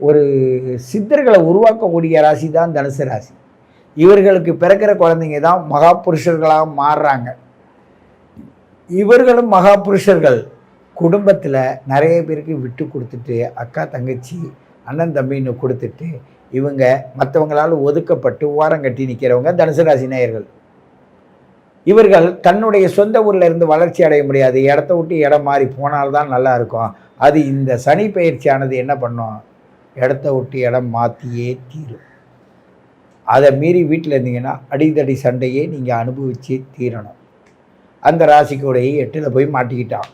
ஒரு சித்தர்களை உருவாக்கக்கூடிய ராசி தான் தனுசு ராசி. இவர்களுக்கு பிறக்கிற குழந்தைங்க தான் மகாபுருஷர்களாக மாறுறாங்க. இவர்களும் மகாபுருஷர்கள் குடும்பத்தில் நிறைய பேருக்கு விட்டு கொடுத்துட்டு அக்கா தங்கச்சி அண்ணன் தம்பின்னு கொடுத்துட்டு இவங்க மற்றவங்களால் ஒதுக்கப்பட்டு ஓரம் கட்டி நிற்கிறவங்க தனுசு ராசி நேயர்கள். இவர்கள் தன்னுடைய சொந்த ஊரில் இருந்து வளர்ச்சி அடைய முடியாது. இடத்த விட்டு இடம் மாறி போனால்தான் நல்லா இருக்கும். அது இந்த சனி பயிற்சியானது என்ன பண்ணும்? இடத்த விட்டு இடம் மாற்றியே தீரும். அதை மீறி வீட்டில் இருந்தீங்கன்னா அடிதடி சண்டையே நீங்கள் அனுபவித்து தீரணும். அந்த ராசிக்குடைய எட்டில் போய் மாட்டிக்கிட்டான்.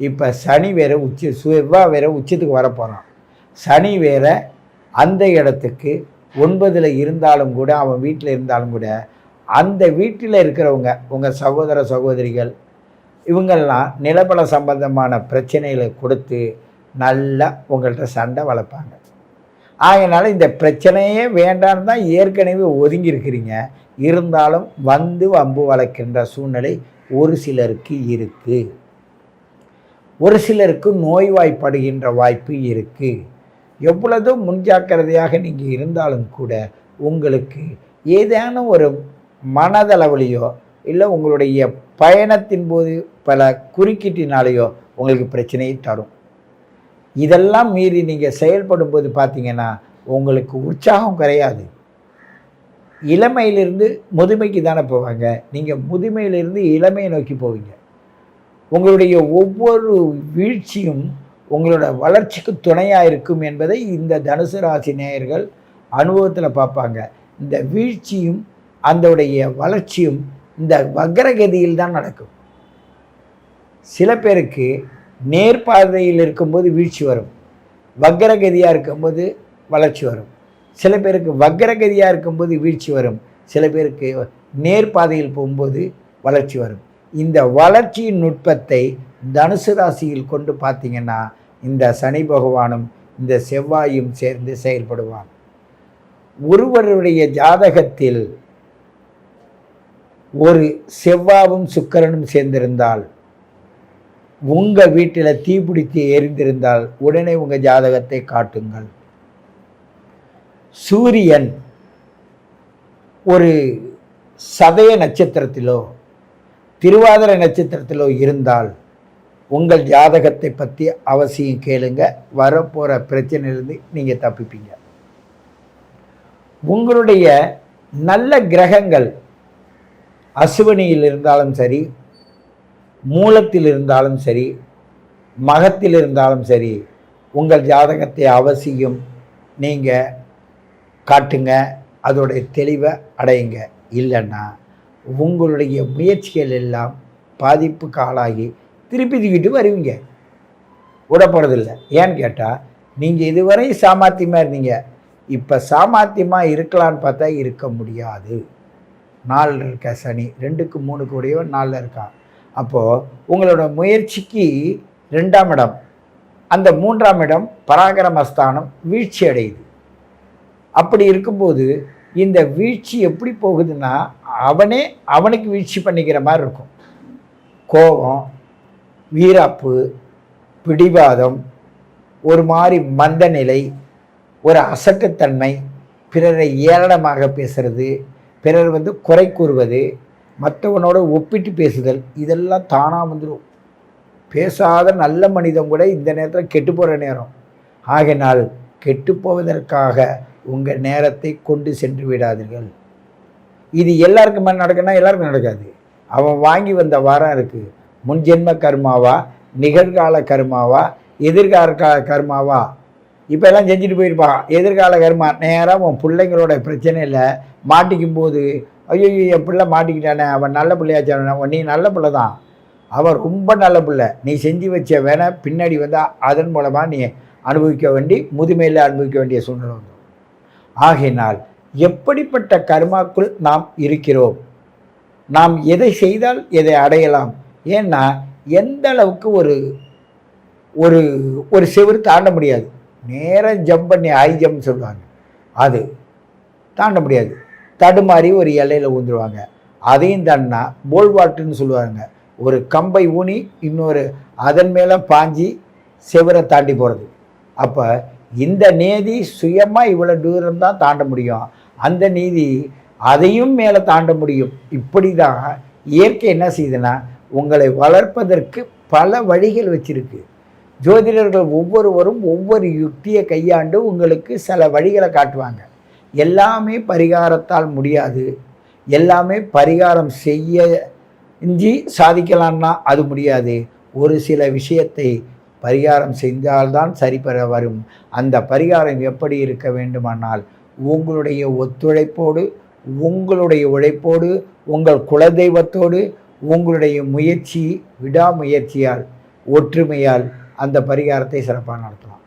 இப்போ சனி வேற உச்சி செவ்வாய் வேற உச்சத்துக்கு வரப்போகிறான் சனி வேற அந்த இடத்துக்கு ஒன்பதில் இருந்தாலும் கூட அவன் வீட்டில் இருந்தாலும் கூட அந்த வீட்டில் இருக்கிறவங்க உங்கள் சகோதர சகோதரிகள் இவங்கெல்லாம் நிலபல சம்பந்தமான பிரச்சனைகளை கொடுத்து நல்லா உங்கள்கிட்ட சண்டை வளர்ப்பாங்க. ஆகையினால இந்த பிரச்சனையே வேண்டான்னு தான் ஏற்கனவே ஒதுங்கி இருக்கிறீங்க இருந்தாலும் வந்து வம்பு வளர்க்கின்ற சூழ்நிலை ஒரு சிலருக்கு இருக்குது ஒரு சிலருக்கு நோய்வாய்ப்படுகின்ற வாய்ப்பு இருக்குது எவ்வளதோ முன்ஜாக்கிரதையாக நீங்கள் இருந்தாலும் கூட உங்களுக்கு ஏதேனும் ஒரு மனதளவுலையோ இல்லை உங்களுடைய பயணத்தின் போது பல குறுக்கீட்டினாலேயோ உங்களுக்கு பிரச்சனையை தரும். இதெல்லாம் மீறி நீங்கள் செயல்படும் போது பார்த்தீங்கன்னா உங்களுக்கு உற்சாகம் குறையாது. இளமையிலிருந்து முதுமைக்கு தானே போவாங்க. நீங்கள் முதுமையிலிருந்து இளமையை நோக்கி போவீங்க. உங்களுடைய ஒவ்வொரு வீழ்ச்சியும் உங்களோட வளர்ச்சிக்கு துணையாக இருக்கும் என்பதை இந்த தனுசு ராசி நேயர்கள் அனுபவத்தில் பார்ப்பாங்க. இந்த வீழ்ச்சியும் அதோடைய வளர்ச்சியும் இந்த வக்ரகதியில் தான் நடக்கும். சில பேருக்கு நேர்பாதையில் இருக்கும்போது வீழ்ச்சி வரும். வக்கரகதியாக இருக்கும்போது வளர்ச்சி வரும். சில பேருக்கு வக்கரகதியாக இருக்கும்போது வீழ்ச்சி வரும். சில பேருக்கு நேர்பாதையில் போகும்போது வளர்ச்சி வரும். இந்த வளர்ச்சியின் நுட்பத்தை தனுசு ராசியில் கொண்டு பார்த்தீங்கன்னா இந்த சனி பகவானும் இந்த செவ்வாயும் சேர்ந்து செயல்படுவான் ஒருவருடைய ஜாதகத்தில் ஒரு செவ்வாவும் சுக்கரனும் சேர்ந்திருந்தால் உங்கள் வீட்டில் தீப்பிடித்து எரிந்திருந்தால் உடனே உங்கள் ஜாதகத்தை காட்டுங்கள். சூரியன் ஒரு சதய நட்சத்திரத்திலோ திருவாதிரை நட்சத்திரத்திலோ இருந்தால் உங்கள் ஜாதகத்தை பற்றி அவசியம் கேளுங்க. வரப்போகிற பிரச்சனையிலிருந்து நீங்கள் தப்பிப்பீங்க. உங்களுடைய நல்ல கிரகங்கள் அசுவனியில் இருந்தாலும் சரி மூலத்தில் இருந்தாலும் சரி மகத்தில் இருந்தாலும் சரி உங்கள் ஜாதகத்தை அவசியம் நீங்கள் காட்டுங்க அதோடைய தெளிவை அடையுங்க. இல்லைன்னா உங்களுடைய முயற்சிகள் எல்லாம் பாதிப்புக்கு ஆளாகி திருப்பி தூக்கிட்டு வருவீங்க. விடப்படுறதில்ல ஏன்னு கேட்டால் நீங்கள் இதுவரை சாமர்த்தியமாக இருந்தீங்க. இப்போ சாமர்த்தியமாக இருக்கலான்னு பார்த்தா இருக்க முடியாது. நாலில் இருக்க சனி ரெண்டுக்கு மூணுக்கு உடையவன் நாலில் இருக்கான். அப்போது உங்களோட முயற்சிக்கு ரெண்டாம் இடம். அந்த மூன்றாம் இடம் பராக்கிரமஸ்தானம் வீழ்ச்சி அடையுது. அப்படி இருக்கும்போது இந்த வீழ்ச்சி எப்படி போகுதுன்னா அவனே அவனுக்கு வீழ்ச்சி பண்ணிக்கிற மாதிரி இருக்கும். கோபம் வீராப்பு பிடிவாதம் ஒரு மாதிரி மந்த நிலை ஒரு அசட்டுத்தன்மை பிறரை ஏளனமாக பேசுறது பிறர் வந்து குறை கூறுவது மற்றவனோட ஒப்பிட்டு பேசுதல் இதெல்லாம் தானாக வந்துடும் பேசாத நல்ல மனிதன் கூட இந்த நேரத்தில் கெட்டு போகிற நேரம். ஆகினால் கெட்டு போவதற்காக உங்கள் நேரத்தை கொண்டு சென்று விடாதீர்கள். இது எல்லாருக்கும் மேலே நடக்குன்னா எல்லாருக்கும் நடக்காது. அவன் வாங்கி வந்த வாரம் இருக்குது முன்ஜென்ம கர்மாவா நிகழ்கால கர்மாவா எதிர்கால கர்மாவா? இப்போ எல்லாம் செஞ்சுட்டு போயிருப்பான். எதிர்கால கர்மா நேராக உன் பிள்ளைங்களோட பிரச்சனையில் மாட்டிக்கும் போது ஐயோ என் பிள்ளை மாட்டிக்கிட்டானே அவன் நல்ல பிள்ளையாச்சான நீ நல்ல பிள்ளை தான் அவன் ரொம்ப நல்ல பிள்ளை. நீ செஞ்சு வச்ச வேணா பின்னாடி வந்து அதன் மூலமாக நீ அனுபவிக்க வேண்டி முதுமையில் அனுபவிக்க வேண்டிய சூழ்நிலை வந்து ஆகையினால் எப்படிப்பட்ட கர்மாக்குள் நாம் இருக்கிறோம்? நாம் எதை செய்தால் எதை அடையலாம்? ஏன்னா எந்த அளவுக்கு ஒரு ஒரு ஒரு செவுரு தாண்ட முடியாது. நேராக ஜம்ப் பண்ணி ஹை ஜம்ப் சொல்லுவாங்க. அது தாண்ட முடியாது. தடுமாறி ஒரு எல்லையில் ஊந்துருவாங்க. அதையும் தாண்டினா போல்வாட்டுன்னு சொல்லுவாங்க. ஒரு கம்பை ஊனி இன்னொரு அதன் மேலே பாஞ்சி செவரை தாண்டி போகிறது அப்போ இந்த நீதி சுயமாக இவ்வளோ தூரம் தான் தாண்ட முடியும். அந்த நீதி அதையும் மேலே தாண்ட முடியும். இப்படி தான் இயற்கை என்ன செய்யுதுன்னா உங்களை வளர்ப்பதற்கு பல வழிகள் வச்சுருக்கு. ஜோதிடர்கள் ஒவ்வொருவரும் ஒவ்வொரு யுக்தியை கையாண்டு உங்களுக்கு சில வழிகளை காட்டுவாங்க. எல்லாமே பரிகாரத்தால் முடியாது. எல்லாமே பரிகாரம் செய்ய இஞ்சி சாதிக்கலாம்னா அது முடியாது. ஒரு சில விஷயத்தை பரிகாரம் செய்தால்தான் சரிபெற வரும். அந்த பரிகாரம் எப்படி இருக்க வேண்டுமானால் உங்களுடைய ஒத்துழைப்போடு உங்களுடைய உழைப்போடு உங்கள் குலதெய்வத்தோடு உங்களுடைய முயற்சி விடாமுயற்சியால் ஒற்றுமையால் அந்த பரிகாரத்தை சிறப்பாக நடத்தலாம்.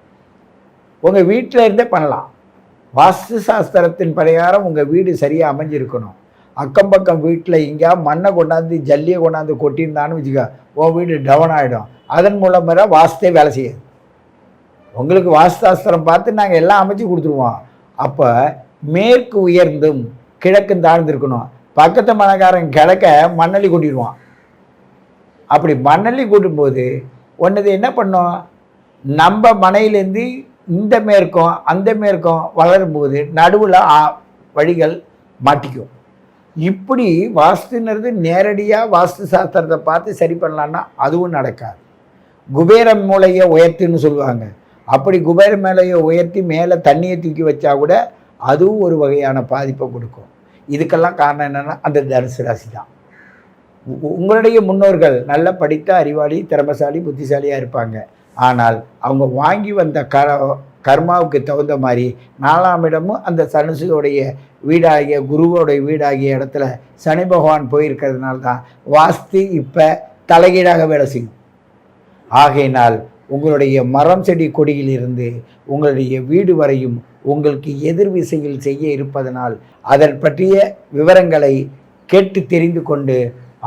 உங்கள் வீட்டில் இருந்தே பண்ணலாம். வாஸ்து சாஸ்திரத்தின் பிரகாரம் உங்கள் வீடு சரியாக அமைஞ்சிருக்கணும். அக்கம் பக்கம் வீட்டில் எங்கேயா மண்ணை கொண்டாந்து ஜல்லியை கொண்டாந்து கொட்டியிருந்தான்னு வச்சுக்க உன் வீடு டவுன் ஆகிடும் அதன் மூலமாக வாஸ்தே வேலை செய்யாது. உங்களுக்கு வாஸ்தாஸ்திரம் பார்த்து நாங்கள் எல்லாம் அமைச்சு கொடுத்துருவோம். அப்போ மேற்கு உயர்ந்தும் கிழக்கும் தாழ்ந்திருக்கணும் பக்கத்து மனக்காரன் கிழக்க மண்ணள்ளி கொட்டிடுவான். அப்படி மண்ணள்ளி கூட்டும்போது ஒன்றது என்ன பண்ணோம்? நம்ம மனையிலேருந்து இந்த மேற்கும் அந்த மேற்கும் வளரும்போது நடுவில் வழிகள் மாட்டிக்கும். இப்படி வாஸ்துங்கிறது நேரடியாக வாஸ்து சாஸ்திரத்தை பார்த்து சரி பண்ணலான்னா அதுவும் நடக்காது. குபேர மூளையை உயர்த்துன்னு சொல்லுவாங்க. அப்படி குபேர மேலையை உயர்த்தி மேலே தண்ணியை தூக்கி வச்சா கூட அதுவும் ஒரு வகையான பாதிப்பை கொடுக்கும். இதுக்கெல்லாம் காரணம் என்னென்னா அந்த தனுசு ராசி தான். உ- உங்களுடைய முன்னோர்கள் நல்ல படித்த அறிவாளி திறமசாலி புத்திசாலியாக இருப்பாங்க. ஆனால் அவங்க வாங்கி வந்த கர கர்மாவுக்கு தகுந்த மாதிரி நாலாம் இடமும் அந்த சனுசுடைய வீடாகிய குருவோடைய வீடாகிய இடத்துல சனி பகவான் போயிருக்கிறதுனால தான் வாஸ்து இப்போ தலைகீழாக வேலை செய்யும். ஆகையினால் உங்களுடைய மரம் செடி கொடியிலிருந்து உங்களுடைய வீடு வரையும் உங்களுக்கு எதிர் விசையில் செய்ய இருப்பதனால் அதன் பற்றிய விவரங்களை கேட்டு தெரிந்து கொண்டு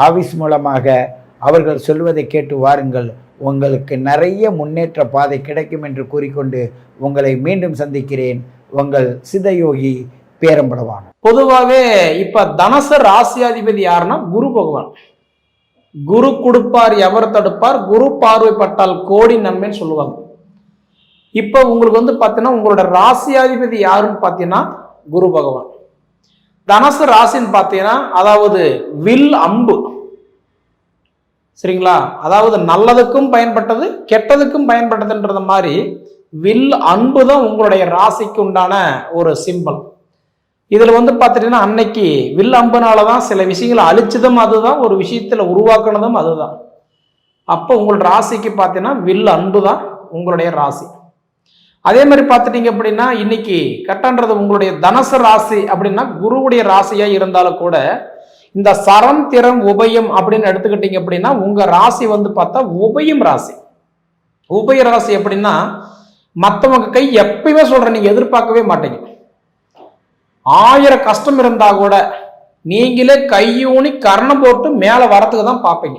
ஆஃபீஸ் மூலமாக அவர்கள் சொல்வதை கேட்டு வாருங்கள். உங்களுக்கு நிறைய முன்னேற்ற பாதை கிடைக்கும் என்று கூறிக்கொண்டு உங்களை மீண்டும் சந்திக்கிறேன். உங்கள் சிதயோகி பேரம்பளவான பொதுவாகவே இப்ப தனச ராசியாதிபதி யாருன்னா குரு பகவான். குரு கொடுப்பார் எவர் தடுப்பார்? குரு பார்வைப்பட்டால் கோடி நன்மைன்னு சொல்லுவாங்க. இப்போ உங்களுக்கு வந்து பார்த்தீங்கன்னா உங்களோட ராசியாதிபதி யாருன்னு பார்த்தீங்கன்னா குரு பகவான். தனசு ராசின்னு பார்த்தீங்கன்னா அதாவது வில் அம்பு. சரிங்களா? அதாவது நல்லதுக்கும் பயன்பட்டது கெட்டதுக்கும் பயன்பட்டதுன்றது மாதிரி வில் அன்பு தான் உங்களுடைய ராசிக்கு உண்டான ஒரு சிம்பல் இதில் வந்து பார்த்துட்டீங்கன்னா அன்னைக்கு வில் அம்புனால தான் சில விஷயங்களை அழிச்சதும் அதுதான் ஒரு விஷயத்தில் உருவாக்குனதும் அதுதான். அப்போ உங்களோட ராசிக்கு பார்த்தீங்கன்னா வில் அன்பு தான் உங்களுடைய ராசி. அதே மாதிரி பார்த்துட்டீங்க அப்படின்னா இன்னைக்கு கட்டன்றது உங்களுடைய தனசு ராசி அப்படின்னா குருவுடைய ராசியாக இருந்தாலும் கூட இந்த சரம் திறம் உபயம் அப்படின்னு எடுத்துக்கிட்டீங்க அப்படின்னா உங்க ராசி வந்து பார்த்தா உபயம் ராசி. உபய ராசி எப்படின்னா மற்றவங்க கை எப்பயுமே சொல்றேன் நீங்க எதிர்பார்க்கவே மாட்டீங்க. ஆயிரம் கஷ்டம் இருந்தா கூட நீங்களே கையூனி கரணம் போட்டு மேலே வரத்துக்கு தான் பார்ப்பீங்க.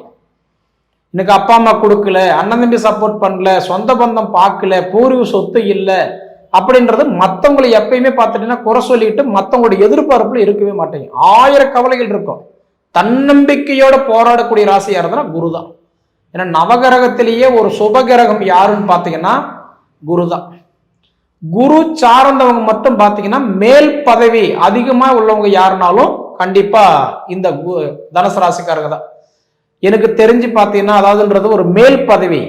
எனக்கு அப்பா அம்மா கொடுக்கல அண்ணன் தம்பி சப்போர்ட் பண்ணல சொந்த பந்தம் பார்க்கல பூர்வீக சொத்து இல்லை அப்படின்றது மற்றவங்களை எப்பயுமே பார்த்துட்டீங்கன்னா குறை சொல்லிட்டு மற்றவங்களோட எதிர்பார்ப்புல இருக்கவே மாட்டேங்க. ஆயிரம் கவலைகள் இருக்கும். தன்னம்பிக்கையோட போராடக்கூடிய ராசியாக இருந்தால் குரு தான் ஏன்னா நவகிரகத்திலேயே ஒரு சுபகிரகம் யாருன்னு பார்த்தீங்கன்னா குரு தான் குரு சார்ந்தவங்க மட்டும் பார்த்தீங்கன்னா மேல் பதவி அதிகமாக உள்ளவங்க யாருனாலும் கண்டிப்பாக இந்த கு- தனுசு ராசிக்காரங்க தான். எனக்கு தெரிஞ்சு பார்த்தீங்கன்னா அதாவதுன்றது ஒரு மேல் பதவி.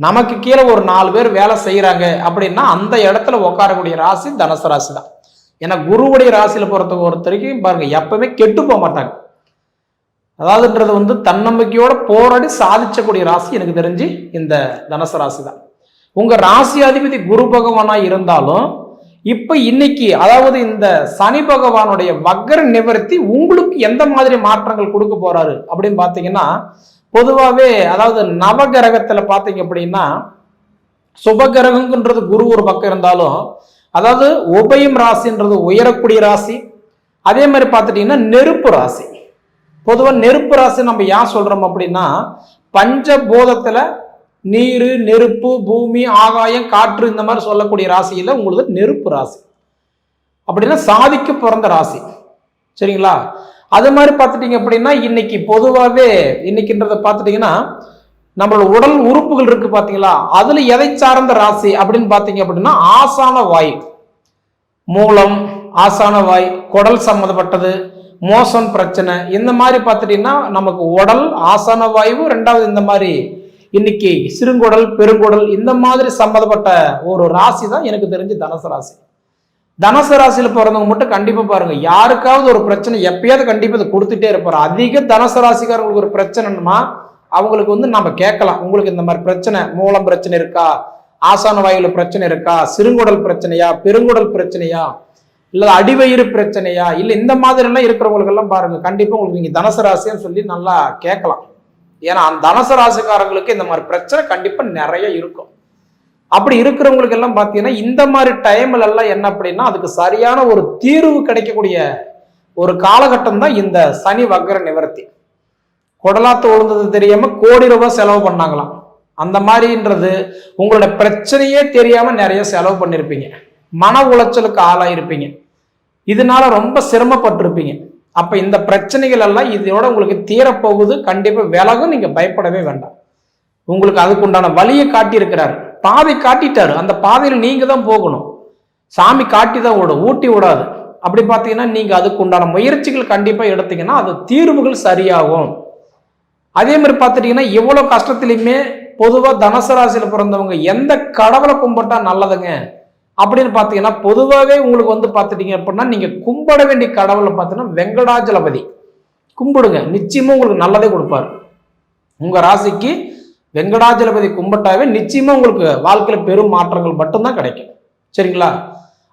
நமக்கு கீழே ஒரு நாலு பேர் வேலை செய்கிறாங்க அப்படின்னா அந்த இடத்துல உட்காரக்கூடிய ராசி தனுசு ராசி தான் ஏன்னா குருவுடைய ராசியில பொறுத்த பொறுத்த வரைக்கும் பாருங்க எப்பவுமே கெட்டு போக மாட்டாங்க. அதாவதுன்றது வந்து தன்னம்பிக்கையோட போராடி சாதிச்சக்கூடிய ராசி எனக்கு தெரிஞ்சு இந்த தனுசு ராசி தான் உங்க ராசி அதிபதி குரு பகவானா இருந்தாலும் இப்ப இன்னைக்கு அதாவது இந்த சனி பகவானுடைய வக்கர நிவர்த்தி உங்களுக்கு எந்த மாதிரி மாற்றங்கள் கொடுக்க போறாரு அப்படின்னு பாத்தீங்கன்னா பொதுவாகவே அதாவது நவகிரகத்தில் பார்த்தீங்க அப்படின்னா சுபகிரகங்கிறது குரு ஒரு பக்கம் இருந்தாலும் அதாவது உபயம் ராசின்றது உயரக்கூடிய ராசி அதே மாதிரி பார்த்துட்டிங்கன்னா நெருப்பு ராசி. பொதுவாக நெருப்பு ராசி நம்ம ஏன் சொல்கிறோம் அப்படின்னா பஞ்சபோதத்தில் நீர் நெருப்பு பூமி ஆகாயம் காற்று இந்த மாதிரி சொல்லக்கூடிய ராசியில் உங்களுக்கு நெருப்பு ராசி. அப்படின்னா சாதிக்க பிறந்த ராசி. சரிங்களா? அது மாதிரி பார்த்துட்டீங்க அப்படின்னா இன்னைக்கு பொதுவாகவே இன்னைக்குன்றதை பார்த்துட்டீங்கன்னா நம்மளோட உடல் உறுப்புகள் இருக்கு பார்த்தீங்களா? அதுல எதை சார்ந்த ராசி அப்படின்னு பார்த்தீங்க அப்படின்னா ஆசான வாயு. மூலம் ஆசான வாய் குடல் சம்மந்தப்பட்டது மோசம் பிரச்சனை இந்த மாதிரி பார்த்துட்டீங்கன்னா நமக்கு உடல் ஆசான வாயு ரெண்டாவது இந்த மாதிரி இன்னைக்கு சிறுங்குடல் பெருங்குடல் இந்த மாதிரி சம்மந்தப்பட்ட ஒரு ராசி தான் எனக்கு தெரிஞ்சு தனுசு ராசி. தனுசு பிறந்தவங்க மட்டும் கண்டிப்பாக பாருங்க. யாருக்காவது ஒரு பிரச்சனை எப்பயாவது கண்டிப்பாக இதை கொடுத்துட்டே இருப்பார். அதிக தனுசு ராசிக்காரங்களுக்கு ஒரு பிரச்சனைமா அவங்களுக்கு வந்து நம்ம கேட்கலாம். உங்களுக்கு இந்த மாதிரி பிரச்சனை மூலம் பிரச்சனை இருக்கா? ஆசான வாயுல பிரச்சனை இருக்கா? சிறுங்குடல் பிரச்சனையா? பெருங்குடல் பிரச்சனையா? இல்லை அடிவயிறு பிரச்சனையா? இல்லை இந்த மாதிரிலாம் இருக்கிறவங்களுக்கெல்லாம் பாருங்க. கண்டிப்பாக உங்களுக்கு நீங்கள் தனுசு ராசின்னு சொல்லி நல்லா கேட்கலாம். ஏன்னா அந்த தனுசு ராசிக்காரங்களுக்கு இந்த மாதிரி பிரச்சனை கண்டிப்பாக நிறைய இருக்கும். அப்படி இருக்கிறவங்களுக்கு எல்லாம் பார்த்தீங்கன்னா இந்த மாதிரி டைம்ல எல்லாம் என்ன அப்படின்னா அதுக்கு சரியான ஒரு தீர்வு கிடைக்கக்கூடிய ஒரு காலகட்டம் தான் இந்த சனி வக்கர நிவர்த்தி. குடலாத்து விழுந்தது தெரியாம கோடி ரூபாய் செலவு பண்ணாங்களாம். அந்த மாதிரின்றது உங்களோட பிரச்சனையே தெரியாம நிறைய செலவு பண்ணிருப்பீங்க. மன உளைச்சலுக்கு ஆளாயிருப்பீங்க. இதனால ரொம்ப சிரமப்பட்டிருப்பீங்க. அப்ப இந்த பிரச்சனைகள் எல்லாம் இதோட உங்களுக்கு தீரப்போகுது. கண்டிப்பா விலகும். நீங்க பயப்படவே வேண்டாம். உங்களுக்கு அதுக்குண்டான வழியை காட்டியிருக்கிறார். பாதை காட்டிட்டாரு. அந்த பாதையில் நீங்க தான் போகணும். சாமி காட்டி தான் விடும் ஊட்டி விடாது அப்படி பார்த்தீங்கன்னா நீங்கள் அதுக்கு உண்டான முயற்சிகள் கண்டிப்பாக எடுத்தீங்கன்னா அது தீர்வுகள் சரியாகும். அதே மாதிரி பார்த்துட்டீங்கன்னா எவ்வளோ கஷ்டத்துலையுமே பொதுவாக தனுசு பிறந்தவங்க எந்த கடவுளை கும்பிட்டா நல்லதுங்க? அப்படின்னு பார்த்தீங்கன்னா பொதுவாகவே உங்களுக்கு வந்து பார்த்துட்டீங்க அப்படின்னா நீங்கள் கும்பிட வேண்டிய கடவுளை பார்த்தீங்கன்னா வெங்கடாஜலபதி. கும்பிடுங்க. நிச்சயமும் உங்களுக்கு நல்லதே கொடுப்பாரு. உங்கள் ராசிக்கு வெங்கடாஜலபதி கும்பிட்டாவே நிச்சயமாக உங்களுக்கு வாழ்க்கையில் பெரும் மாற்றங்கள் மட்டும்தான் கிடைக்கும். சரிங்களா?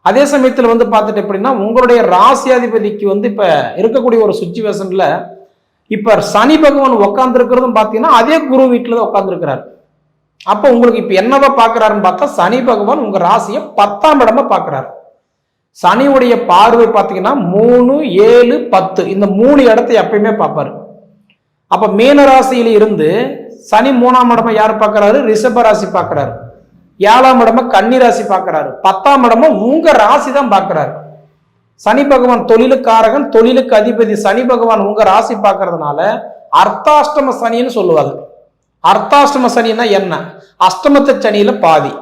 அதே சமயத்தில் வந்து பார்த்துட்டு எப்படின்னா உங்களுடைய ராசியாதிபதிக்கு வந்து இப்போ இருக்கக்கூடிய ஒரு சுச்சுவேஷனில் இப்போ சனி பகவான் உட்காந்துருக்கிறதும் பார்த்தீங்கன்னா அதே குரு வீட்டில் தான் உட்கார்ந்துருக்கிறார் அப்போ உங்களுக்கு இப்போ என்னவா பார்க்கறாருன்னு பார்த்தா சனி பகவான் உங்கள் ராசியை பத்தாம் இடமா பார்க்கறாரு. சனியுடைய பார்வை பார்த்தீங்கன்னா மூணு ஏழு பத்து. இந்த மூணு இடத்த எப்பயுமே பார்ப்பாரு. அப்போ மீன ராசியில இருந்து சனி மூணாம் இடமா யார் பார்க்கறாரு? ரிஷப ராசி பார்க்கறாரு. ஏழாம் இடமா கன்னி ராசி பார்க்கறாரு. பத்தாம் இடமா உங்க ராசி தான் பார்க்கறாரு. சனி பகவான் தொழிலுக்காரகன் தொழிலுக்கு அதிபதி சனி பகவான் உங்க ராசி பார்க்கறதுனால அர்த்தாஷ்டம சனின்னு சொல்லுவாங்க. அர்த்தாஷ்டம சனின்னா என்ன? அஷ்டமத்து சனியில பாதி.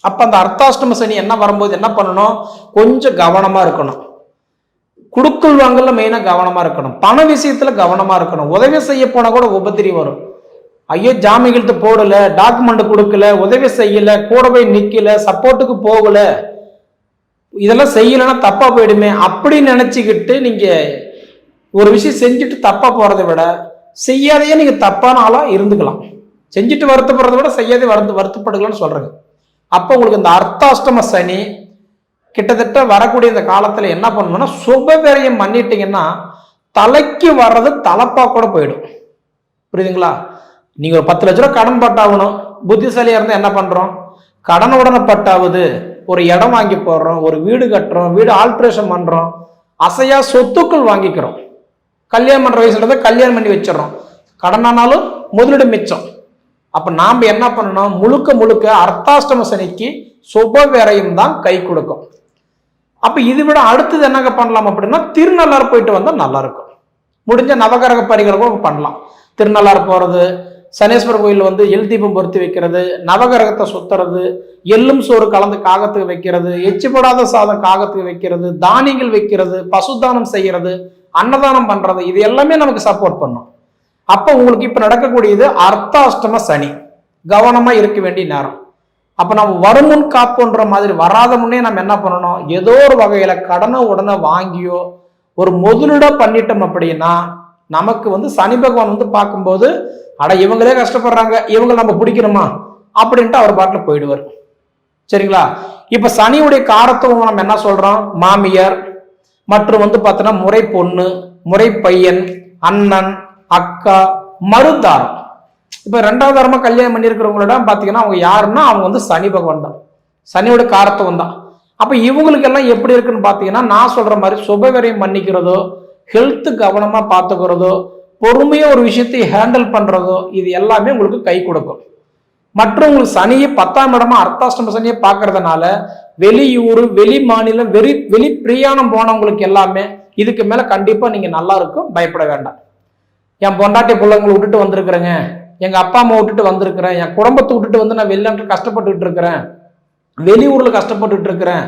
அப்ப அந்த அர்த்தாஷ்டம சனி என்ன வரும்போது என்ன பண்ணணும்? கொஞ்சம் கவனமா இருக்கணும். குடுக்கல் வாங்கல மெயினா கவனமா இருக்கணும். பண விஷயத்துல கவனமா இருக்கணும். உதவி செய்ய போனா கூட உபத்திரி வரும். ஐயோ ஜாமீன்கிட்ட போடல டாக்குமெண்ட் கொடுக்கல உதவி செய்யல கூட போய் நிக்கல சப்போர்ட்டுக்கு போகல. இதெல்லாம் செய்யலைன்னா தப்பா போயிடுமே. அப்படின்னு நினைச்சுக்கிட்டு நீங்க ஒரு விஷயம் செஞ்சுட்டு தப்பா போறதை விட செய்யாதையே நீங்க தப்பான ஆளா இருந்துக்கலாம். செஞ்சுட்டு வருத்தப்படுறதை விட செய்யாதே வருத்த வருத்தப்படுகலாம்னு சொல்றேங்க. அப்போ உங்களுக்கு இந்த அர்த்தாஷ்டம சனி கிட்டத்தட்ட வரக்கூடிய இந்த காலத்துல என்ன பண்ணணும்னா சுபவிரயம் பண்ணிட்டீங்கன்னா தலைக்கு வர்றது தலப்பா கூட போயிடும். புரியுதுங்களா? நீங்கள் ஒரு பத்து லட்ச ரூபா கடன் பட்டாகணும். புத்திசாலியாக இருந்தால் என்ன பண்ணுறோம் கடன் உடனே பட்டாவது ஒரு இடம் வாங்கி போடுறோம் ஒரு வீடு கட்டுறோம் வீடு ஆல்ட்ரேஷன் பண்ணுறோம் அசையா சொத்துக்கள் வாங்கிக்கிறோம். கல்யாணம் பண்ணுற வயசுல கல்யாணம் பண்ணி வச்சிடறோம். கடனானாலும் முதலீடு மிச்சம். அப்போ நாம் என்ன பண்ணணும்? முழுக்க முழுக்க அர்த்தாஷ்டம சனிக்கு சுப வேறையும் தான் கை கொடுக்கும். அப்போ இது விட அடுத்தது என்னங்க பண்ணலாம் அப்படின்னா திருநள்ளாறு போயிட்டு வந்தால் நல்லாயிருக்கும் முடிஞ்ச நவகிரக பரிகாரம் பண்ணலாம். திருநள்ளாறு போகிறது சனீஸ்வரர் கோயில் வந்து எல் தீபம் பொருத்தி வைக்கிறது நவகரகத்தை சுத்துறது எள்ளும் சோறு கலந்து காகத்துக்கு வைக்கிறது எச்சுப்படாத சாதம் காகத்துக்கு வைக்கிறது தானியங்கள் வைக்கிறது பசுதானம் செய்கிறது அன்னதானம் பண்றது இது எல்லாமே நமக்கு சப்போர்ட் பண்ணும். அப்போ உங்களுக்கு இப்போ நடக்கக்கூடியது அர்த்தாஷ்டம சனி. கவனமாக இருக்க வேண்டிய நேரம். அப்போ நம்ம வருமுன் காப்புன்ற மாதிரி வராத முன்னே நம்ம என்ன பண்ணணும்? ஏதோ ஒரு வகையில் கடனை உடனே வாங்கியோ ஒரு முதலீடா பண்ணிட்டோம் அப்படின்னா நமக்கு வந்து சனி பகவான் வந்து பார்க்கும்போது அட இவங்களே கஷ்டப்படுறாங்க இவங்க நம்ம பிடிக்கணுமா? அப்படின்ட்டு அவர் பாட்டில் போயிடுவார். சரிங்களா? இப்ப சனியுடைய காரத்துவம் நம்ம என்ன சொல்றோம்? மாமியார் மற்றும் வந்து பார்த்தோன்னா முறை பொண்ணு முறை பையன் அண்ணன் அக்கா மருதாரம். இப்ப ரெண்டாவது தரமா கல்யாணம் பண்ணியிருக்கிறவங்களோட பாத்தீங்கன்னா அவங்க யாருன்னா அவங்க வந்து சனி பகவான் தான். சனியோட காரத்துவம் தான். அப்ப இவங்களுக்கு எல்லாம் எப்படி இருக்குன்னு பாத்தீங்கன்னா நான் சொல்ற மாதிரி சுபவரையும் பண்ணிக்கிறதோ ஹெல்த்து கவனமாக பார்த்துக்கிறதோ பொறுமையாக ஒரு விஷயத்தை ஹேண்டில் பண்ணுறதோ இது எல்லாமே உங்களுக்கு கை கொடுக்கும். மற்றும் உங்களுக்கு சனியை பத்தாம் இடமா அர்த்தாஷ்டம சனியை பார்க்கறதுனால வெளியூர் வெளி மாநிலம் வெளி வெளி பிரயாணம் போனவங்களுக்கு எல்லாமே இதுக்கு மேலே கண்டிப்பாக நீங்கள் நல்லா இருக்கும் பயப்பட வேண்டாம். என் பொண்டாட்டி பிள்ளைங்களை விட்டுட்டு வந்திருக்கிறேங்க. எங்கள் அப்பா அம்மா விட்டுட்டு வந்திருக்கிறேன். என் குடும்பத்தை விட்டுட்டு வந்து நான் வெளிநாட்டில் கஷ்டப்பட்டுக்கிட்டு இருக்கிறேன். வெளியூரில் கஷ்டப்பட்டுட்டு இருக்கிறேன்.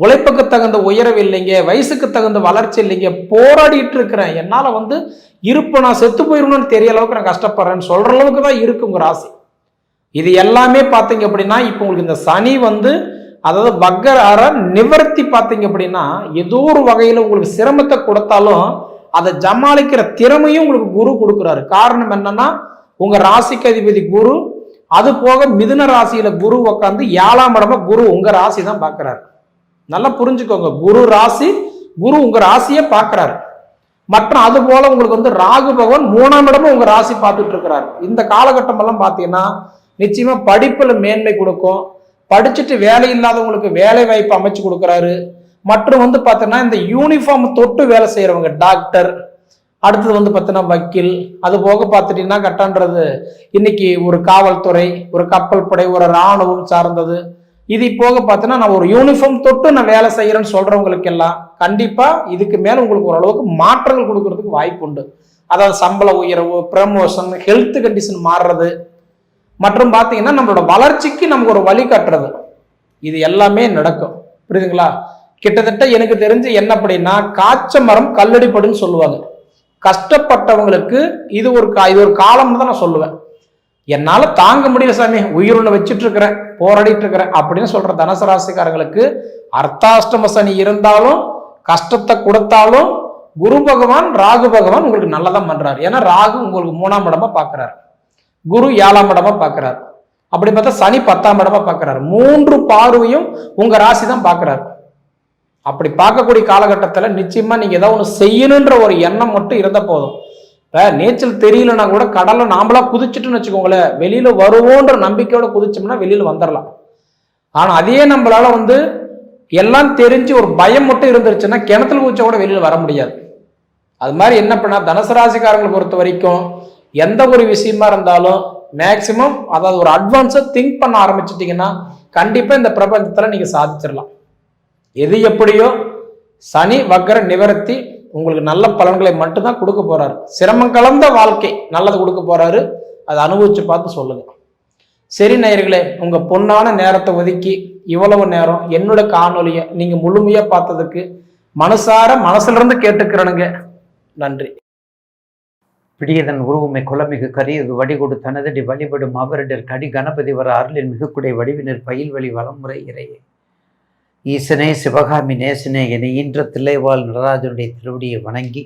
உழைப்புக்கு தகுந்த உயரவு இல்லைங்க வயசுக்கு தகுந்த வளர்ச்சி இல்லைங்க போராடிட்டு இருக்கிறேன். என்னால் வந்து இருப்பு நான் செத்து போயிடணும்னு தெரிய அளவுக்கு நான் கஷ்டப்படுறேன்னு சொல்கிற அளவுக்கு தான் இருக்கு உங்கள் ராசி. இது எல்லாமே பார்த்தீங்க அப்படின்னா இப்போ உங்களுக்கு இந்த சனி வந்து அதாவது வக்கர நிவர்த்தி பார்த்தீங்க அப்படின்னா ஏதோ ஒரு வகையில் உங்களுக்கு சிரமத்தை கொடுத்தாலும் அதை ஜமாளிக்கிற திறமையும் உங்களுக்கு குரு கொடுக்குறாரு. காரணம் என்னன்னா உங்கள் ராசிக்கு அதிபதி குரு அது போக மிதுன ராசியில குரு உட்காந்து ஏழாம் இடமா குரு உங்க ராசி தான் பார்க்குறாரு நல்லா புரிஞ்சுக்கோங்க. குரு ராசி குரு உங்க ராசியை பார்க்கிறாரு. மற்றும் அது போல உங்களுக்கு வந்து ராகு பகவான் மூணாம் இடமும் உங்க ராசி பார்த்துட்டு இருக்கிறாரு. இந்த காலகட்டம் எல்லாம் பார்த்தீங்கன்னா நிச்சயமா படிப்புல மேன்மை கொடுக்கும். படிச்சுட்டு வேலை இல்லாதவங்களுக்கு வேலை வாய்ப்பு அமைச்சு கொடுக்குறாரு. மற்றும் வந்து பார்த்தீங்கன்னா இந்த யூனிஃபார்ம் தொட்டு வேலை செய்யறவங்க டாக்டர் அடுத்தது வந்து பார்த்தீங்கன்னா வக்கீல். அது போக பார்த்துட்டீங்கன்னா கட்டான்றது இன்னைக்கு ஒரு காவல்துறை ஒரு கப்பல் படை ஒரு இராணுவம் சார்ந்தது. இது போக பார்த்தோன்னா நான் ஒரு யூனிஃபார்ம் தொட்டு நான் வேலை செய்கிறேன்னு சொல்கிறவங்களுக்கு எல்லாம் கண்டிப்பாக இதுக்கு மேலே உங்களுக்கு ஓரளவுக்கு மாற்றங்கள் கொடுக்கறதுக்கு வாய்ப்பு உண்டு. அதாவது சம்பள உயர்வு ப்ரமோஷன் ஹெல்த் கண்டிஷன் மாறுறது. மற்றும் பார்த்தீங்கன்னா நம்மளோட வளர்ச்சிக்கு நமக்கு ஒரு வழி காட்டுறது. இது எல்லாமே நடக்கும். புரியுதுங்களா? கிட்டத்தட்ட எனக்கு தெரிஞ்சு என்ன அப்படின்னா காய்ச்ச மரம் கல்லடிப்படுன்னு சொல்லுவாங்க. கஷ்டப்பட்டவங்களுக்கு இது ஒரு கா இது ஒரு காலம் தான் நான் சொல்லுவேன். என்னால தாங்க முடியல சாமி உயிரோட வச்சுட்டு இருக்கிறேன் போராடிட்டு இருக்கிறேன் அப்படின்னு சொல்ற தனுசு ராசிக்காரங்களுக்கு அர்த்தாஷ்டம சனி இருந்தாலும் கஷ்டத்தை கொடுத்தாலும் குரு பகவான் ராகு பகவான் உங்களுக்கு நல்லதான் பண்றாரு. ஏன்னா ராகு உங்களுக்கு மூணாம் இடமா பாக்குறாரு. குரு ஏழாம் இடமா பாக்குறாரு. அப்படி பார்த்தா சனி பத்தாம் இடமா பாக்குறாரு. மூன்று பார்வையும் உங்க ராசி தான் பாக்குறாரு. அப்படி பார்க்கக்கூடிய காலகட்டத்தில் நிச்சயமா நீங்க ஏதாவது ஒன்று செய்யணுன்ற ஒரு எண்ணம் மட்டும் இருந்த போதும். இப்போ நீச்சல் தெரியலனா கூட கடலை நாமளா குதிச்சுட்டுன்னு வச்சுக்கோங்களேன் வெளியில் வருவோன்ற நம்பிக்கையோட குதிச்சோம்னா வெளியில் வந்துடலாம் ஆனால் அதே நம்மளால் வந்து எல்லாம் தெரிஞ்சு ஒரு பயம் மட்டும் இருந்துருச்சுன்னா கிணத்துல குதிச்சா கூட வெளியில் வர முடியாது. அது மாதிரி என்ன பண்ணால் தனுசு ராசிக்காரங்களை பொறுத்த வரைக்கும் எந்த ஒரு விஷயமா இருந்தாலும் மேக்சிமம் அதாவது ஒரு அட்வான்ஸாக திங்க் பண்ண ஆரம்பிச்சிட்டிங்கன்னா கண்டிப்பாக இந்த பிரபஞ்சத்தில் நீங்கள் சாதிச்சிடலாம் எது எப்படியோ சனி வக்கர நிவர்த்தி உங்களுக்கு நல்ல பலன்களை மட்டும்தான் கொடுக்க போறாரு. சிரமம் கலந்த வாழ்க்கை நல்லது கொடுக்க போறாரு. அதை அனுபவிச்சு பார்த்து சொல்லுங்க. சரி நேயர்களே உங்க பொன்னான நேரத்தை ஒதுக்கி இவ்வளவு நேரம் என்னோட காணொலியை நீங்க முழுமையா பார்த்ததுக்கு மனசார மனசுல இருந்து கேட்டுக்கிறனுங்க. நன்றி. பிடியதன் உருவமை குலமிகு கரியது வடிகொடு தனதடி வழிபடும் அவரிடர் கடி கணபதி வர அருளின் மிகுக்குடை வடிவினர் பயில் வழி வளமுறை இறையே. ஈசனே சிவகாமி நேசனே என ஈன்ற தில்லைவாழ் நடராஜனுடைய திருவடியை வணங்கி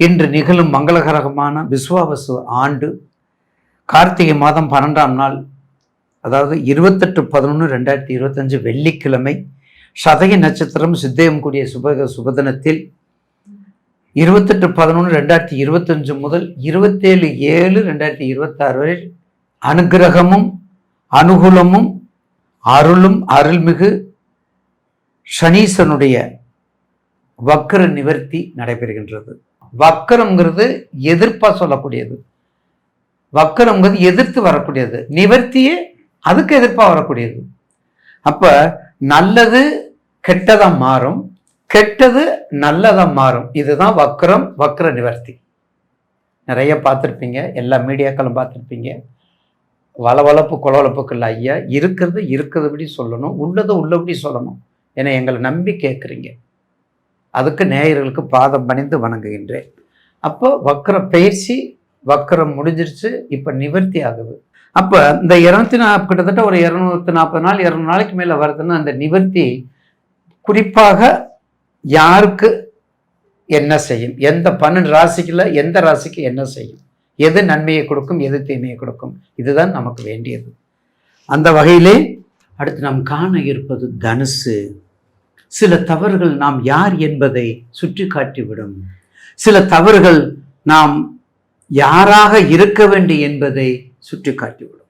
இன்று நிகழும் மங்களகரகமான விஸ்வாவசு ஆண்டு கார்த்திகை மாதம் பன்னெண்டாம் நாள் அதாவது இருபத்தெட்டு பதினொன்று ரெண்டாயிரத்தி இருபத்தஞ்சு வெள்ளிக்கிழமை சதய நட்சத்திரம் சித்தயம் கூடிய சுபக சுபதினத்தில் இருபத்தெட்டு பதினொன்று ரெண்டாயிரத்தி இருபத்தஞ்சு முதல் இருபத்தேழு ஏழு ரெண்டாயிரத்தி இருபத்தாறு வரை அனுகிரகமும் அனுகூலமும் அருளும் அருள்மிகு சனீசனுடைய வக்கர நிவர்த்தி நடைபெறுகின்றது. வக்கரம்ங்கிறது எதிர்ப்பாக சொல்லக்கூடியது. வக்கரம்ங்கிறது எதிர்த்து வரக்கூடியது. நிவர்த்தியே அதுக்கு எதிர்ப்பாக வரக்கூடியது. அப்போ நல்லது கெட்டதாக மாறும் கெட்டது நல்லதாக மாறும். இதுதான் வக்கரம் வக்கர நிவர்த்தி. நிறைய பார்த்துருப்பீங்க எல்லா மீடியாக்களும் பார்த்துருப்பீங்க. வளவளப்பு கொலவளப்புக்கள் ஐயா இருக்கிறது இருக்கிறதுபடி சொல்லணும் உள்ளதை உள்ளபடி சொல்லணும். என்னை எங்களை நம்பி கேட்குறீங்க. அதுக்கு நேயர்களுக்கு பாதம் பணிந்து வணங்குகின்றேன். அப்போ வக்கரம் பயிற்சி வக்கரம் முடிஞ்சிருச்சு இப்போ நிவர்த்தி ஆகுது. அப்போ இந்த இரநூத்தி நா கிட்டத்தட்ட ஒரு இரநூத்தி நாற்பது நாள் இரநூறு நாளைக்கு மேலே வருதுன்னா அந்த நிவர்த்தி குறிப்பாக யாருக்கு என்ன செய்யும்? எந்த பன்னெண்டு ராசிக்குள்ள எந்த ராசிக்கு என்ன செய்யும்? எது நன்மையை கொடுக்கும் எது தீமையை கொடுக்கும்? இதுதான் நமக்கு வேண்டியது. அந்த வகையிலே அடுத்து நாம் காண இருப்பது தனுசு. சில தவறுகள் நாம் யார் என்பதை சுற்றி காட்டிவிடும் சில தவறுகள் நாம் யாராக இருக்க வேண்டும் என்பதை சுற்றி காட்டிவிடும்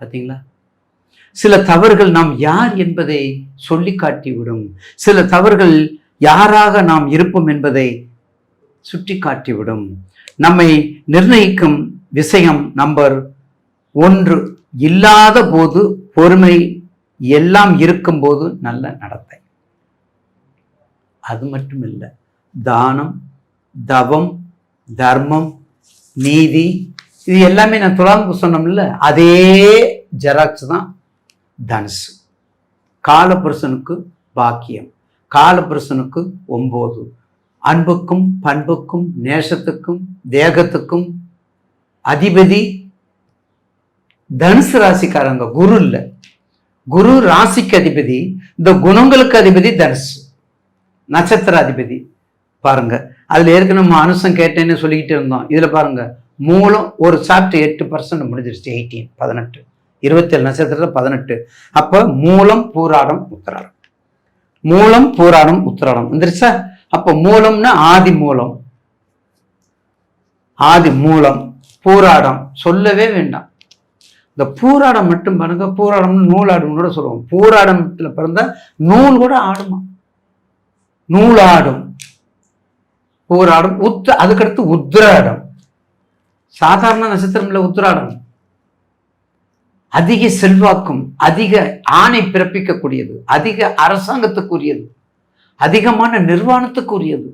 பார்த்தீங்களா சில தவறுகள் நாம் யார் என்பதை சொல்லி காட்டிவிடும் சில தவறுகள் யாராக நாம் இருப்போம் என்பதை சுட்டி காட்டிவிடும் நம்மை நிர்ணயிக்கும் விஷயம் நம்பர் ஒன்று இல்லாத போது பொறுமை எல்லாம் இருக்கும்போது நல்ல நடத்தை. அது மட்டும் இல்லை தானம் தவம் தர்மம் நீதி இது எல்லாமே நான் துலாமுக்கு சொன்னோம்ல அதே ஜெராக்ஸ் தான் தனுசு. காலபுருஷனுக்கு பாக்கியம் காலபுருஷனுக்கு ஒம்போது. அன்புக்கும் பண்புக்கும் நேசத்துக்கும் தேகத்துக்கும் அதிபதி தனுசு ராசிக்காரங்க குரு இல்லை. குரு ராசிக்கு அதிபதி இந்த குணங்களுக்கு அதிபதி தனுசு. நட்சத்திர அதிபதி பாருங்க. அதுல ஏற்கனவே நம்ம அனுசம் கேட்டேன்னு சொல்லிக்கிட்டு இருந்தோம். இதுல பாருங்க. மூலம் ஒரு சாப்டர் எட்டு பர்சன்ட் முடிஞ்சிருச்சு. எயிட்டீன் பதினெட்டு. இருபத்தேழு நட்சத்திரத்துல பதினெட்டு. அப்ப மூலம் பூராடம் உத்திராடம். மூலம் பூராடம் உத்திராடம். வந்துருச்சா? அப்ப மூலம்னா ஆதி மூலம். ஆதி மூலம் பூராடம். சொல்லவே வேண்டாம். இந்த பூராடம் மட்டும் பாருங்க. பூராடம்னு நூலாடும் கூட சொல்லுவோம். பூராடத்தில் பிறந்த நூல் கூட ஆடுமா? நூலாடும். போராடும் உத்த அதுக்கடுத்து உத்ராடம். சாதாரண நட்சத்திரம் இல்ல உத்ராடம். அதிக செல்வாக்கும் அதிக ஆணை பிறப்பிக்கக்கூடியது அதிக அரசாங்கத்துக்குரியது அதிகமான நிர்வாணத்துக்குரியது.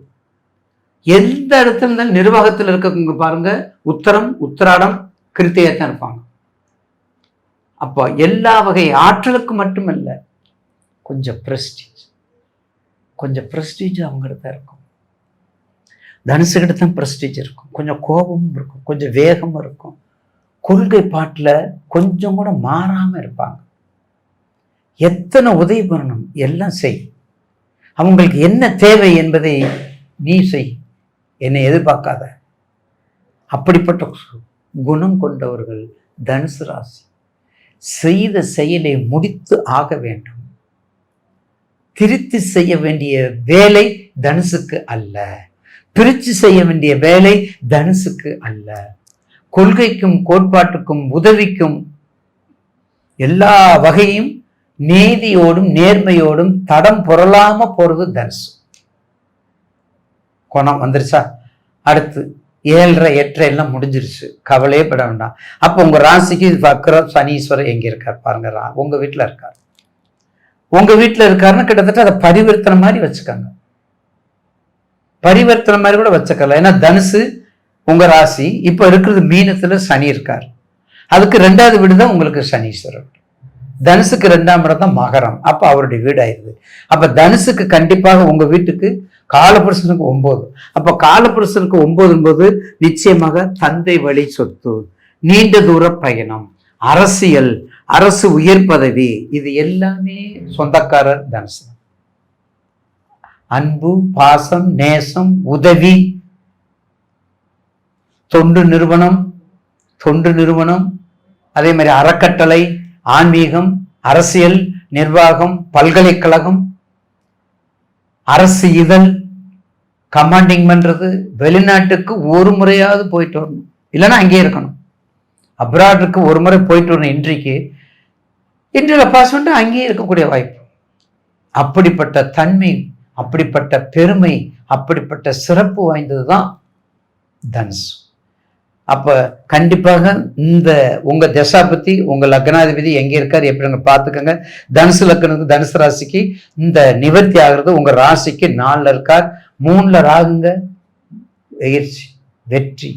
எந்த இடத்துல இருந்தாலும் நிர்வாகத்தில் இருக்கவங்க பாருங்க உத்தரம் உத்தராடம் உத்திராடம் கிருத்தியத்தான் இருப்பாங்க. அப்போ எல்லா வகை ஆற்றலுக்கு மட்டுமல்ல கொஞ்சம் பிரஸ்டீஜ் கொஞ்சம் பிரஸ்டீஜ் அவங்ககிட்ட தான் இருக்கும். தனுசுகிட்ட தான் பிரஸ்டீஜ் இருக்கும். கொஞ்சம் கோபமும் இருக்கும். கொஞ்சம் வேகமும் இருக்கும். கொள்கை பாட்டில் கொஞ்சம் கூட மாறாமல் இருப்பாங்க. எத்தனை உதவி பண்ணணும்? எல்லாம் செய். அவங்களுக்கு என்ன தேவை என்பதை நீ செய். என்னை எதிர்பார்க்காத. அப்படிப்பட்ட குணம் கொண்டவர்கள் தனுசு ராசி. செய்த செயலை முடித்து ஆக வேண்டும். திருத்தி செய்ய வேண்டிய வேலை தனுசுக்கு அல்ல. பிரித்து செய்ய வேண்டிய வேலை தனுசுக்கு அல்ல. கொள்கைக்கும் கோட்பாட்டுக்கும் உதவிக்கும் எல்லா வகையும் நீதியோடும் நேர்மையோடும் தடம் புரளாம போறது தனுசு. குணம் வந்துருச்சா? அடுத்து ஏழரை எட்டரை எல்லாம் முடிஞ்சிருச்சு. கவலையே பட வேண்டாம். அப்போ உங்க ராசிக்கு வக்ரம் சனீஸ்வரர் எங்க இருக்கார் பாருங்க ரா- உங்க வீட்டில் இருக்கார். உங்க வீட்டுல இருக்காருன்னு கிட்டத்தட்ட அதை பரிவர்த்தனை மாதிரி வச்சுக்காங்க. பரிவர்த்தனை மாதிரி கூட வச்சுக்கலாம் ஏன்னா தனுசு உங்க ராசி இப்ப இருக்கிறது மீனத்துல சனி இருக்கார். அதுக்கு ரெண்டாவது வீடு தான் உங்களுக்கு சனீஸ்வரர். தனுசுக்கு ரெண்டாம் இடம் தான் மகரம். அப்ப அவருடைய வீடு ஆயிருது அப்ப தனுசுக்கு கண்டிப்பாக உங்க வீட்டுக்கு காலபுருஷனுக்கு ஒன்பது அப்ப காலபுருஷனுக்கு ஒன்பது நிச்சயமாக தந்தை வழி சொத்து நீண்ட தூர பயணம் அரசியல் அரசு உயர் பதவி இது எல்லாமே சொந்தக்காரர் தனுசு. அன்பு பாசம் நேசம் உதவி தொண்டு நிறுவனம் தொண்டு நிறுவனம் அதே மாதிரி அறக்கட்டளை ஆன்மீகம் அரசியல் நிர்வாகம் பல்கலைக்கழகம் அரசு இதழ் கமாண்டிங் பண்றது வெளிநாட்டுக்கு ஒரு முறையாவது போயிட்டு வரணும். இல்லைன்னா அங்கேயே இருக்கணும். அப்ராடுக்கு ஒரு முறை போயிட்டு வரணும் இன்றைக்கு. இன்றைய பாஸ் பண்ணிட்டு அங்கேயே இருக்கக்கூடிய வாய்ப்பு. அப்படிப்பட்ட தன்மை அப்படிப்பட்ட பெருமை அப்படிப்பட்ட சிறப்பு வாய்ந்தது தான் தனுசு. அப்போ கண்டிப்பாக இந்த உங்கள் தசாபதி உங்கள் உங்க லக்னாதிபதி எங்கே இருக்கார் எப்படிங்க பார்த்துக்கோங்க. தனுசு லக்னத்துக்கு தனுசு ராசிக்கு இந்த நிவர்த்தி ஆகிறது உங்கள் ராசிக்கு நாலில் இருக்கார். மூணில் ராகுங்க பயிற்சி வெற்றி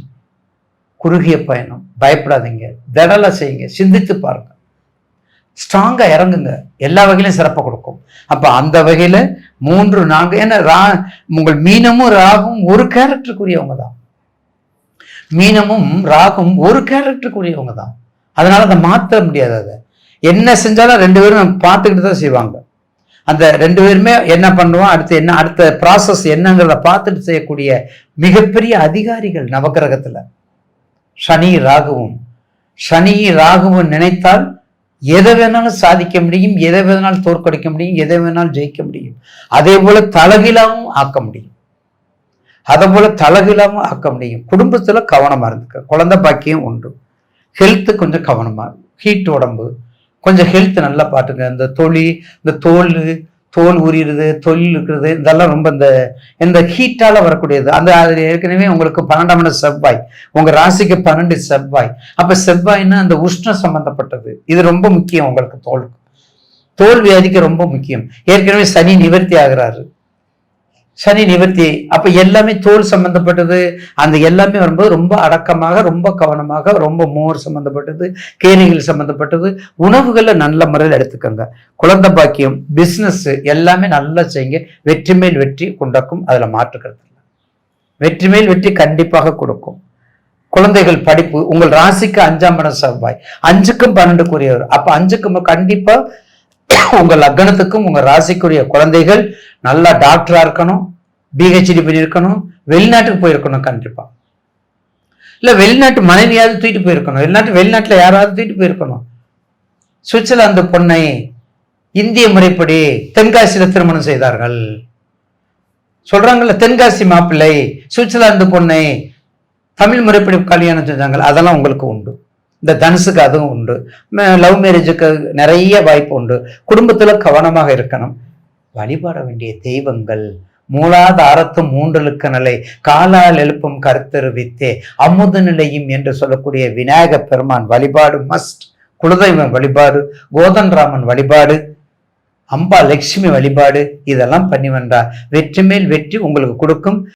குறுகிய பயணம். பயப்படாதீங்க. திடலை செய்யுங்க. சிந்தித்து பாருங்கள் ஸ்ட்ராங்கா இறங்குங்க. எல்லா வகையிலும் சிறப்பாக கொடுக்கும். அப்ப அந்த வகையில மூன்று நான்கு ஏன்னா ரா உங்கள் மீனமும் ராகும் ஒரு கேரக்டருக்குரியவங்க தான். மீனமும் ராகும் ஒரு கேரக்டருக்குரியவங்க தான். அதனால அதை மாற்ற முடியாது அதை. என்ன செஞ்சாலும் ரெண்டு பேரும் பார்த்துக்கிட்டு தான் செய்வாங்க. அந்த ரெண்டு பேருமே என்ன பண்ணுவோம்? அடுத்து என்ன அடுத்த ப்ராசஸ் என்னங்கிறத பார்த்துட்டு செய்யக்கூடிய மிகப்பெரிய அதிகாரிகள் நவக்கிரகத்துல. சனி ராகுவும். சனி ராகுவும் நினைத்தால் எதை வேணாலும் சாதிக்க முடியும் எதை வேணாலும் தோற்கடிக்க முடியும் எதை வேணாலும் ஜெயிக்க முடியும். அதே போல தலகிலாவும் ஆக்க முடியும். அதை போல தலகிலாவும் ஆக்க முடியும். குடும்பத்துல கவனமா இருந்துக்க. குழந்தை பாக்கியம் உண்டு. ஹெல்த்து கொஞ்சம் கவனமா ஹீட் உடம்பு. கொஞ்சம் ஹெல்த் நல்லா பார்த்துங்க இந்த தொழில் இந்த தோல் தோல் உரியுறது தொழில் இருக்கிறது இதெல்லாம் ரொம்ப இந்த இந்த ஹீட்டால வரக்கூடியது. அந்த அது ஏற்கனவே உங்களுக்கு பன்னெண்டாம் செவ்வாய். உங்க ராசிக்கு பன்னெண்டு செவ்வாய். அப்ப செவ்வாய்னா அந்த உஷ்ணம் சம்பந்தப்பட்டது. இது ரொம்ப முக்கியம் உங்களுக்கு தோல். தோல் வியாதிக்கு ரொம்ப முக்கியம். ஏற்கனவே சனி நிவர்த்தி ஆகிறாரு. சனி நிவர்த்தி. அப்ப எல்லாமே தோல் சம்பந்தப்பட்டது. அந்த எல்லாமே வரும்போது ரொம்ப அடக்கமாக ரொம்ப கவனமாக ரொம்ப மோர் சம்பந்தப்பட்டது கேணிகள் சம்பந்தப்பட்டது. உணவுகளை நல்ல முறையில் எடுத்துக்கோங்க. குழந்தை பாக்கியம் பிஸ்னஸ் எல்லாமே நல்லா செய்யுங்க. வெற்றி மேல் வெற்றி கொண்டாக்கும் அதில் மாற்றுக்கிறது வெற்றி மேல் வெற்றி கண்டிப்பாக கொடுக்கும். குழந்தைகள் படிப்பு உங்கள் ராசிக்கு அஞ்சாம் இடம் செவ்வாய். அஞ்சுக்கும் பன்னெண்டுக்குரியவர். அப்போ அஞ்சுக்கும் கண்டிப்பாக உங்க லக்னத்துக்கும் உங்க ராசிக்குரிய குழந்தைகள் நல்லா டாக்டரா இருக்கணும் பிஹெச்டி பண்ணியிருக்கணும் வெளிநாட்டுக்கு போயிருக்கணும் கண்டிப்பா. இல்லை வெளிநாட்டு மனைவியாவது தூக்கிட்டு போயிருக்கணும் வெளிநாட்டு வெளிநாட்டில் யாராவது தூக்கிட்டு போயிருக்கணும். சுவிட்சர்லாந்து பொண்ணை இந்திய முறைப்படி தென்காசியில் திருமணம் செய்தார்கள். சொல்றாங்கல்ல தென்காசி மாப்பிள்ளை சுவிட்சர்லாந்து பொண்ணை தமிழ் முறைப்படி கல்யாணம் செஞ்சாங்க அதெல்லாம் உங்களுக்கு உண்டு. இந்த தனுசுக்கு அதுவும் உண்டு. லவ் மேரேஜுக்கு நிறைய வாய்ப்பு உண்டு. குடும்பத்தில் கவனமாக இருக்கணும். வழிபாட வேண்டிய தெய்வங்கள் மூலாதாரத்தும் மூன்றலுக்கு நிலை காலால் எழுப்பும் கருத்தரு வித்தே அமுத நிலையும் என்று சொல்லக்கூடிய விநாயக பெருமான் வழிபாடு மஸ்ட் குலதெய்வம் வழிபாடு கோதன்ராமன் வழிபாடு அம்பா லட்சுமி வழிபாடு இதெல்லாம் பண்ணி வந்தா வெற்றி மேல் வெற்றி உங்களுக்கு கொடுக்கும்.